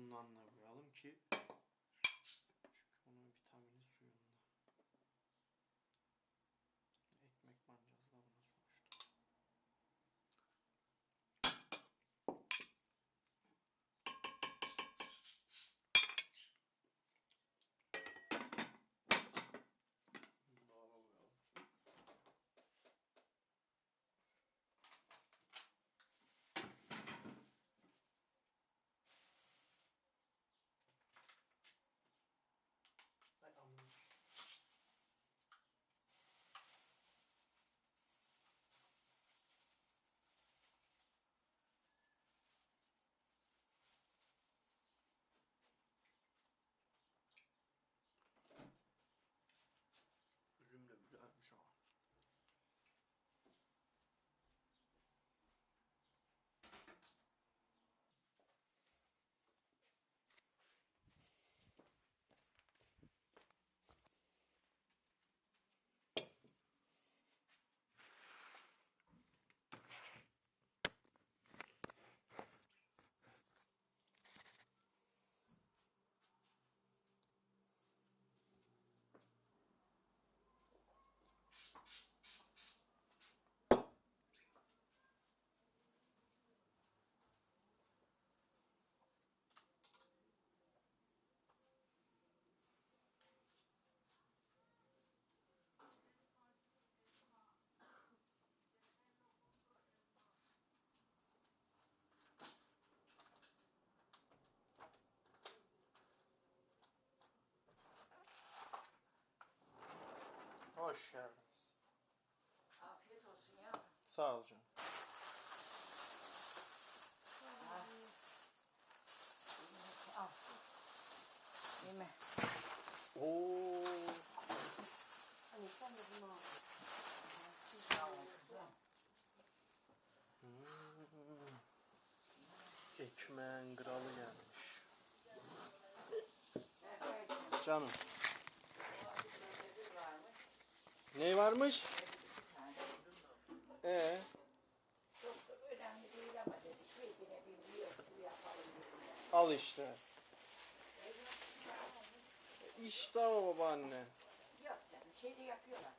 bundan da ki çünkü onun vitamini suyunda. Ekmek bancası da buna sonuçta. Dolaba koyalım. Ay aman. Üzüm de güzelmiş ama. Hoş geldiniz. Afiyet olsun ya. Sağ ol canım. Al. Yeme. Oo. Hani sen de bunu al. Sağ ol kızım. Hmm. Ekmeğin kralı gelmiş. Canım. Bir varmış. Ne varmış? Ee. Şey al işte. İşte o babaanne. Yok canım. Şeyde yapıyorlar.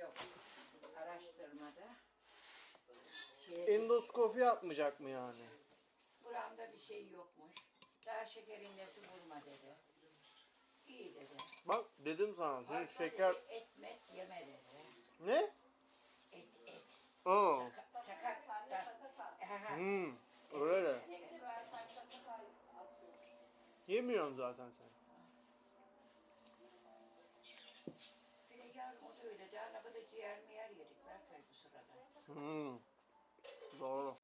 Yok. Araştırmada. Şey, Endoskopi yapmayacak mı yani? buramda bir şey yokmuş. Daha şekerin nesi vurma dedi. Dedi. Bak dedim sana senin Arpa şeker... dedi, et met yeme dedi. Ne? Et et. Sakat da. Aha. Hmm. Öyle de. Yemiyorsun zaten sen. Bir de yarın o da öyle. Ne kadar ciğer miyer yedik Berkay bu sırada. Hmm. Doğru.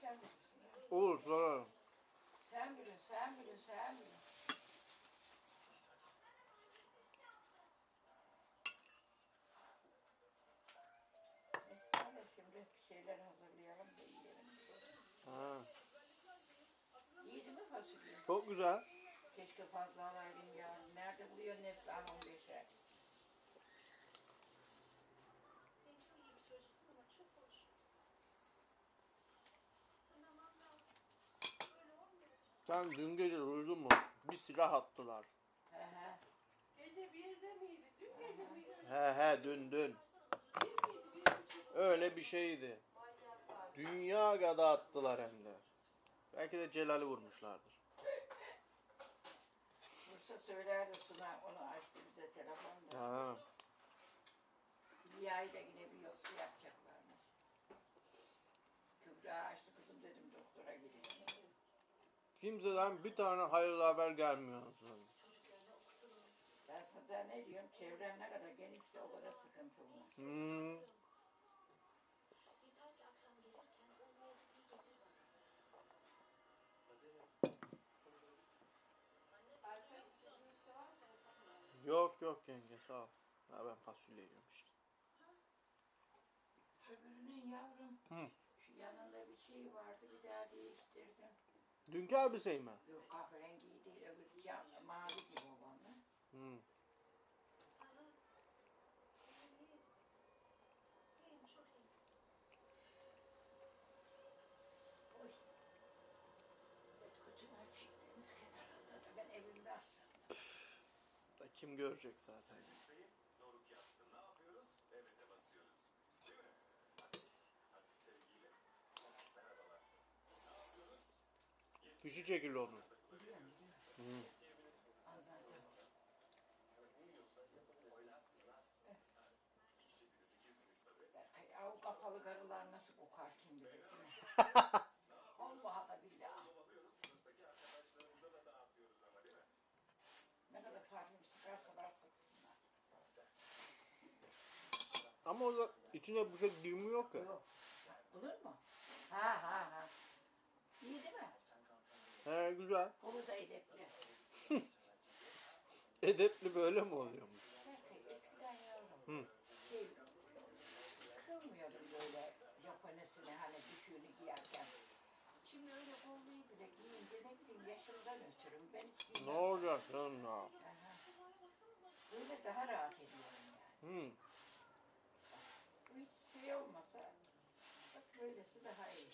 Sen bilirsin. Olur sorarım. Sen biliyorsun, sen biliyorsun, sen biliyorsun. Neyse de şimdi bir şeyler hazırlayalım da yiyelim. Ha. İyiydi mi fasulye? Çok güzel. Keşke fazla alaydım ya. Nerede buluyor Neslihan 15'e? Sen çok iyi bir çocuksun ama çok konuşuyorsun. Tanımam lazım. Böyle olmayacak. Sen dün gece duydun mu? Bir silah attılar. He he. Gece birde miydi? Dün gece miydi? He he dün dün. Bir miydi? Bir buçuk Öyle bir şeydi. Dünya kadar attılar hem de. Belki de Celal'i vurmuşlardır. Bursa söylerdi Suna onu açtı bize telefonda. Ha. Bir ayda yine bir yoksa yapacaklarmış. Kübra açtı kızım dedim doktora gidelim. Kimseden bir tane hayırlı haber gelmiyor aslında. Ben sana ne diyorum çevren ne kadar genişse o kadar sıkıntılı. Hmm. Yeter ki akşam gelirken o USB'yi getir bana. Arka istediğin bir var mı? Telefonla. Yok yok yenge sağ ol. Ha, ben fasulye yiyorum işte. Öbürünün yavrum Hı. şu yanında bir şey vardı bir daha değiştirdim. Dünkü elbiseyi mi? Yok kahverengi değil öbür cam, mavi gibi olanı. Hmm. Ben evimde assam. Da kim görecek zaten. İkiziniz tabii. Berkay, ya o kapalı karılar nasıl kokar kim bilir değil mi? Allah da billahi. Da? Ne kadar parfüm sıkarsalar sıksınlar. Ama orada içine bir şey girmiyor ki. Yok. Bulur mu? Ha ha ha. İyi değil mi? He güzel. Kolu da edepli. Edepli böyle mi oluyormuş? Eskiden yavrum. Hı. Şey, sıkılmıyordum böyle Japonesine hani düşüğünü giyerken. Şimdi öyle kolluyu bile giyince ne bileyim yaşımdan ötürüm. Ben hiç Ne giymem. olacak canım ya? Böyle daha rahat ediyorum yani. Hmm. Bu hiç şey olmasa bak böylesi daha iyi.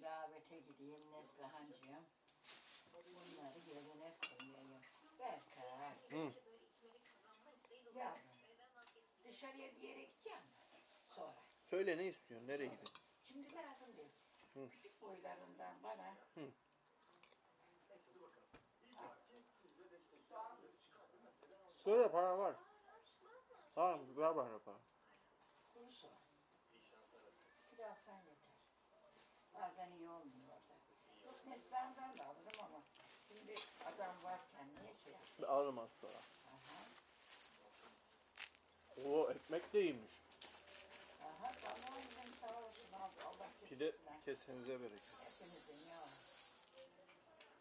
Tilavete gideyim Neslihancığım. Bunları yerine koyayım. Berkay. Hı. Yavrum. Dışarıya bir yere gideceğim? Sonra. Söyle ne istiyorsun? Nereye gideyim? Şimdi lazım değil. Hı. Küçük boylarından bana Söyle para var. Tamam ver bana para. Bazen iyi olmuyor orada. Yok Neslihan'dan da alırım ama şimdi adam varken niye şey yap? Bir alırım az sonra. Aha. Oo ekmek de iyiymiş. Aha tamam canım sağ olsun abi Allah de kesinler. kesenize bereket. Hepinizin ya.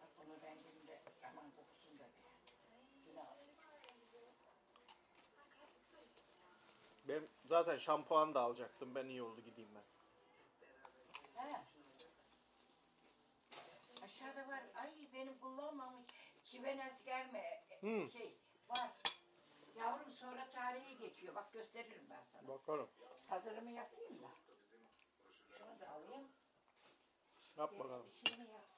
Bak bunu rengini de aman kokusun da bir. Günah. Ben zaten şampuan da alacaktım. Ben iyi oldu gideyim ben. He. Aşağıda var. Ay benim kullanmamış. Şivenez gelme. Hı. Şey var. Yavrum sonra tarihi geçiyor. Bak gösteririm ben sana. Bakalım. Hazırımı yapayım da. Şunu da alayım. Yap bakalım. Bir şeyini yapsana ya.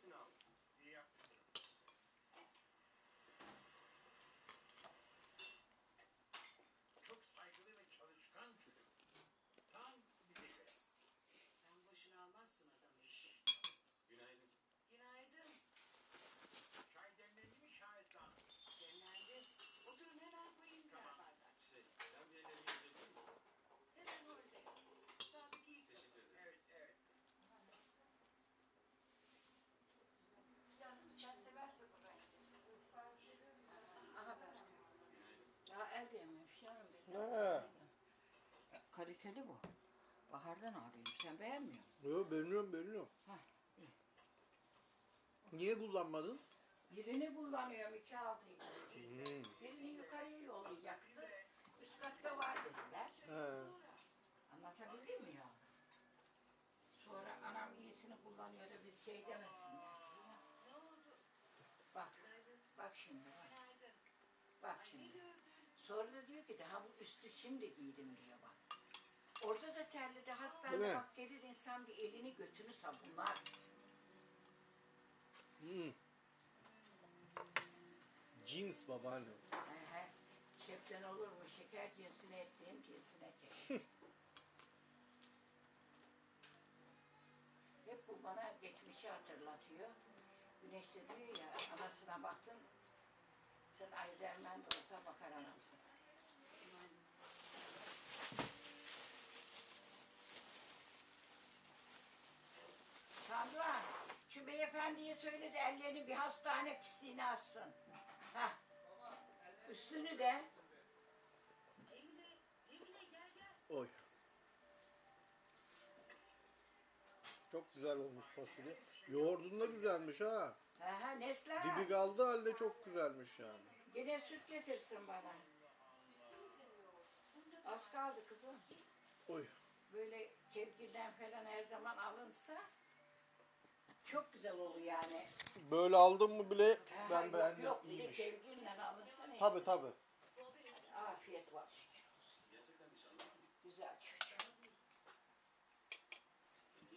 It's enough. Demiş de. Kaliteli bu. Bahardan alayım. Sen beğenmiyor musun? Yok beğeniyorum beğeniyorum. Hah, iyi. Niye kullanmadın? Birini kullanıyorum iki altıyı. Hmm. Birini yukarıya yollayacaktı. Üst katta var dediler. He. Anlatabildim mi ya? Sonra anam iyisini kullanıyor da biz şey demesinler. Bak, bak şimdi bak. Bak şimdi. Sonra da diyor ki daha bu üstü şimdi giydim diyor bak. Orada da terledi hastanede mi? bak gelir insan bir elini götünü sabunlar. Hmm. Jeans babaanne. Şeften olur mu? Şeker cinsine ettiğim cinsine çek. Hep bu bana geçmişi hatırlatıyor. Güneş de diyor ya anasına baktın sen Ayzermen de olsa bakar anam sana. Tanrıvan, şu beyefendiye söyle de ellerini bir hastane pisliğine assın. Heh. Üstünü de Cemile, Cemile gel gel. Oy. Çok güzel olmuş fasulye. Yoğurdun da güzelmiş ha. Aha Nesla. Dibi kaldı halde çok güzelmiş yani. Gene süt getirsin bana. Az kaldı kızım. Oy. Böyle kevgirden falan her zaman alınsa çok güzel olur yani. Böyle aldım mı bile ben yok, beğendim. Yok bir de İyiymiş. kevgirle alınsa neyse. Tabi tabi. Afiyet var.